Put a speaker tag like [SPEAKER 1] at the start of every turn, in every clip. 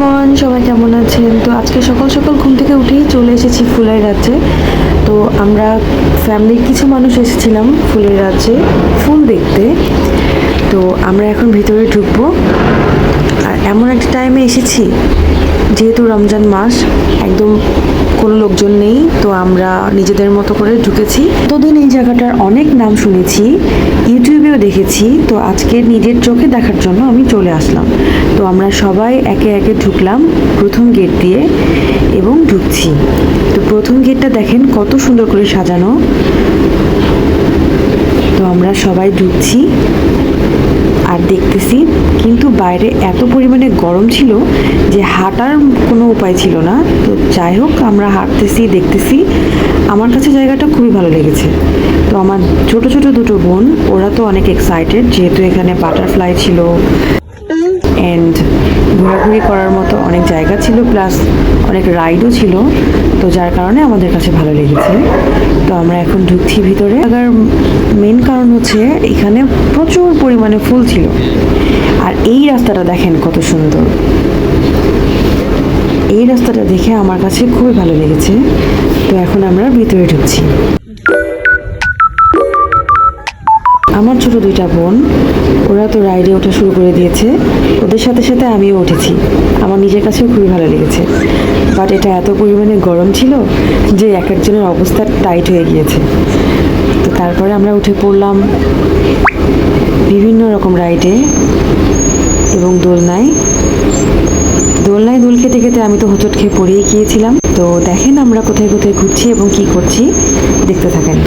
[SPEAKER 1] Everyone সবাই কেমন আছেন? তো আজকে সকাল সকাল ঘুম থেকে উঠেই চলে এসেছি ফুলের রাজ্যে। তো আমরা ফ্যামিলির কিছু মানুষ এসেছিলাম ফুলের রাজ্যে, ফুল দেখতে। তো আমরা এখন ভিতরে ঢুকবো। আর এমন একটা টাইমে এসেছি, যেহেতু রমজান মাস, একদম কোনো লোকজন নেই, তো আমরা নিজেদের মতো করে ঢুকেছি। ততদিন এই জায়গাটার অনেক নাম শুনেছি, ইউটিউবেও দেখেছি, তো আজকে নিজের চোখে দেখার জন্য আমি চলে আসলাম। তো আমরা সবাই একে একে ঢুকলাম প্রথম গেট দিয়ে এবং ঢুকছি। তো প্রথম গেটটা দেখেন কত সুন্দর করে সাজানো। তো আমরা সবাই ঢুকছি আর দেখতেছি কিন্তু বাইরে এত পরিমাণে গরম ছিল যে হাঁটার কোনো উপায় ছিল না। তো যাই হোক আমরা হাঁটতেছি দেখতেছি। আমার কাছে জায়গাটা খুবই ভালো লেগেছে। তো আমার ছোট ছোট দুটো বোন ওরা তো অনেক এক্সাইটেড যেহেতু এখানে বাটারফ্লাই ছিল অ্যান্ড ঘোরাঘুরি করার মতো অনেক জায়গা ছিল প্লাস অনেক রাইডও ছিল, তো যার কারণে আমাদের কাছে ভালো লেগেছে। তো আমরা এখন ঢুকছি ভিতরে। আগার মেন কারণ হচ্ছে এখানে প্রচুর পরিমাণে ফুল ছিল। আর এই রাস্তাটা দেখেন কত সুন্দর। এই রাস্তাটা দেখে আমার কাছে খুবই ভালো লেগেছে। তো এখন আমরা ভিতরে ঢুকছি। আমার ছোট দুইটা বোন, ওরা তো রাইডে ওঠা শুরু করে দিয়েছে। ওদের সাথে সাথে আমিও উঠেছি। আমার নিজের কাছেও খুবই ভালো লেগেছে। বাট এটা এত পরিমাণে গরম ছিল যে এক একজনের অবস্থা টাইট হয়ে গিয়েছে। তো তারপরে আমরা উঠে পড়লাম বিভিন্ন রকম রাইডে এবং দোলনায়। দোলনায় দোল খেতে খেতে আমি তো হোঁচট খেয়ে পড়িয়ে গিয়েছিলাম। তো দেখেন আমরা কোথায় কোথায় ঘুরছি এবং কি করছি। দেখতে থাকেন।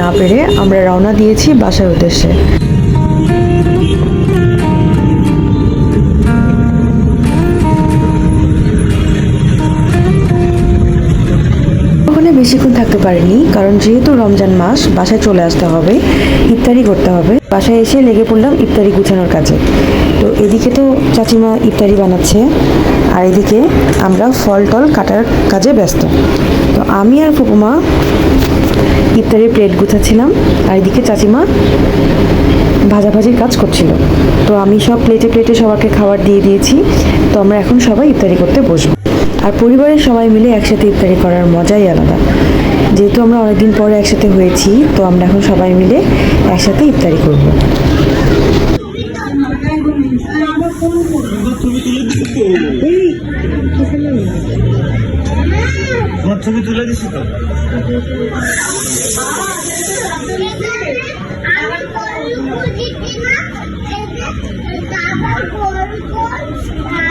[SPEAKER 1] না পেরে আমরা রওনা দিয়েছি বাসার উদ্দেশ্যে। বেশিক্ষণ থাকতে পারিনি, কারণ যেহেতু রমজান মাস, বাসায় চলে আসতে হবে, ইফতারি করতে হবে। বাসায় এসে লেগে পড়লাম ইফতারি গুছানোর কাজে। তো এদিকে তো চাচিমা ইফতারি বানাচ্ছে, আর এদিকে আমরা ফল টল কাটার কাজে ব্যস্ত। তো আমি আর ফুপুমা ইফতারির প্লেট গুছাচ্ছিলাম, আর এদিকে চাচিমা ভাজাভাজির কাজ করছিল। তো আমি সব প্লেটে প্লেটে সবাইকে খাবার দিয়ে দিয়েছি, তো আমরা এখন সবাই ইফতারি করতে বসবো। আর পরিবারের সবাই মিলে একসাথে ইফতারি করার মজাই আলাদা। যেহেতু আমরা অনেকদিন পরে একসাথে হয়েছি তো আমরা এখন সবাই মিলে একসাথে ইফতারি করব।
[SPEAKER 2] তোমার ছবি তুলে দিছি তো?
[SPEAKER 3] ছোট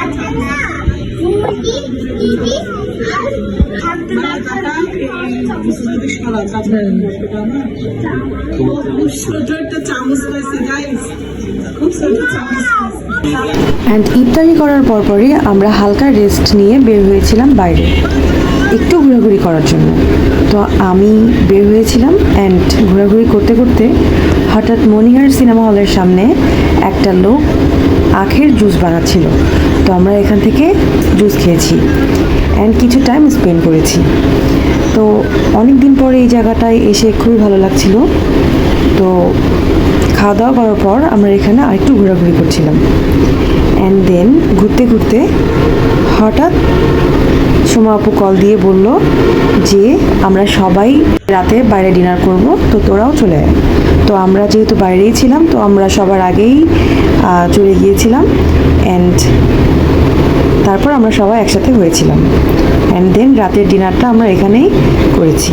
[SPEAKER 1] অ্যান্ড ইফতারি করার পরপরই আমরা হালকা রেস্ট নিয়ে বের হয়েছিলাম বাইরে। একটু ঘোরাঘুরি করার জন্য। তো আমি বের হয়েছিলাম অ্যান্ড ঘোরাঘুরি করতে করতে হঠাৎ মনিহার সিনেমা হলের সামনে একটা লোক আখের জুস বানাচ্ছিল। আমরা এখান থেকে জুস খেয়েছি অ্যান্ড কিছু টাইম স্পেন্ড করেছি। তো অনেক দিন পরে এই জায়গাটায় এসে খুবই ভালো লাগছিল। তো খাওয়া দাওয়া করার পর আমরা এখানে আরেকটু ঘোরাঘুরি করছিলাম। অ্যান্ড দেন ঘুরতে ঘুরতে হঠাৎ সোমা আপু কল দিয়ে বলল যে, আমরা সবাই রাতে বাইরে ডিনার করব, তো তোরাও চলে আয়। তো আমরা যেহেতু বাইরেই ছিলাম, তো আমরা সবার আগেই চলে গিয়েছিলাম অ্যান্ড তারপর আমরা সবাই একসাথে হয়েছিলাম। অ্যান্ড দেন রাতের ডিনারটা আমরা এখানেই করেছি।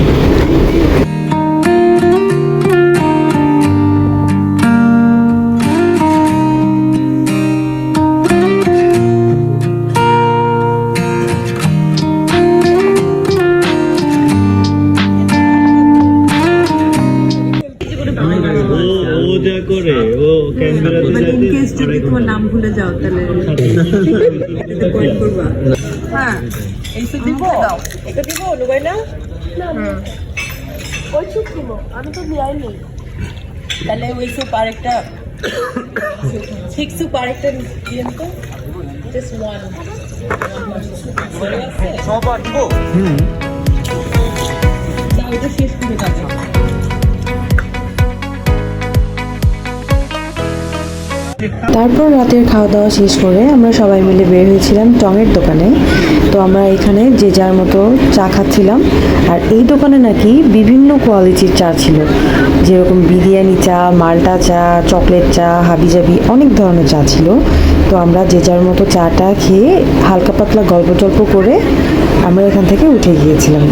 [SPEAKER 3] কেস যদি তোমার নাম ভুলে যাও তাহলে পয়েন্ট করবা। হ্যাঁ এইসব দিব। এটা দিব লুবাই না
[SPEAKER 4] ওই চুপ দিব আমি তো
[SPEAKER 3] তাহলে ওই স্যুপ আরেকটা ঠিক স্যুপ আরেকটা দিন তো জাস্ট ওয়ান
[SPEAKER 2] সবার দিব?
[SPEAKER 3] ওটা শেষ করে যাবে
[SPEAKER 1] তারপর রাতের খাওয়া দাওয়া শেষ করে আমরা সবাই মিলে বের হয়েছিলাম টঙের দোকানে। তো আমরা এখানে যে যার মতো চা খাচ্ছিলাম। আর এই দোকানে নাকি বিভিন্ন কোয়ালিটির চা ছিল। যেরকম বিরিয়ানি চা মাল্টা চা চকলেট চা হাবিজাবি অনেক ধরনের চা ছিল। তো আমরা যে যার মতো চাটা খেয়ে হালকা পাতলা গল্প টল্প করে আমরা এখান থেকে উঠে গিয়েছিলাম।